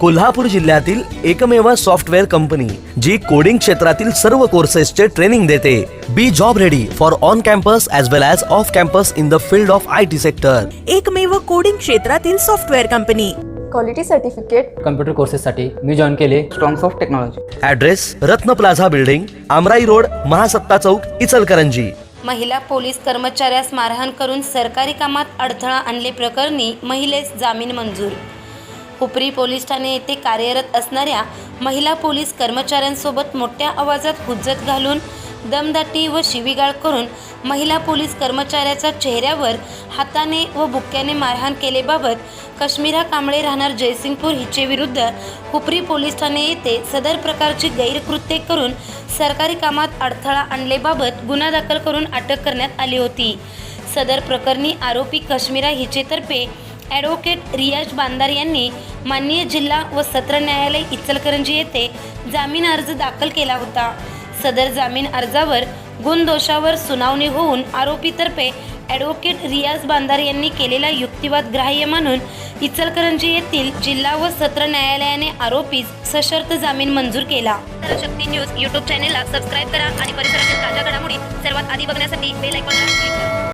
कोल्हापूर जिल्ह्यातील एकमेव software company जी coding क्षेत्रातील सर्व कोर्सेसचे ट्रेनिंग देते. Be job ready for on campus as well as off campus in the field of I T sector एकमेव coding क्षेत्रातील software company. Quality certificate computer कोर्सेससाठी मी join केले. Strongs of technology address Ratna plaza building Amrai road Mahasatta Chowk Ichalkaranji महिला police कर्मचाऱ्यास मारहाण करून सरकारी कामात अडथळा आणले प्रकरणी महिलेस जामीन मंजूर. हुपरी पोलीस ठाणे येथे कार्यरत असणाऱ्या महिला पोलीस कर्मचाऱ्यांसोबत मोठ्या आवाजात हुज्जत घालून दमदाटी व शिवीगाळ करून महिला पोलीस कर्मचाऱ्याच्या चेहऱ्यावर हाताने व बुक्क्याने मारहाण केलेबाबत कश्मीरा कांबळे राहणार जयसिंगपूर हिचे विरुद्ध हुपरी पोलीस ठाणे येथे सदर प्रकारची गैरकृत्ये करून सरकारी कामात अडथळा आणलेबाबत गुन्हा दाखल करून अटक करण्यात आली होती. सदर प्रकरणी आरोपी कश्मीरा हिचेतर्फे ॲडव्होकेट रियाज बांदार यांनी माननीय जिल्हा व सत्र न्यायालय इचलकरंजी येथे जामीन अर्ज दाखल केला होता. सदर जामीन अर्जावर गुणदोषावर सुनावणी होऊन आरोपीतर्फे ॲडव्होकेट रियाज बांदार यांनी केलेला युक्तिवाद ग्राह्य मानून इचलकरंजी येथील जिल्हा व सत्र न्यायालयाने आरोपी सशर्त जामीन मंजूर केला. शक्ती न्यूज यूट्यूब चॅनेलला सबस्क्राईब करा आणि परिसरातील ताज्या घडामोडी सर्वात आधी बघण्यासाठी बेल आयकॉनला क्लिक करा.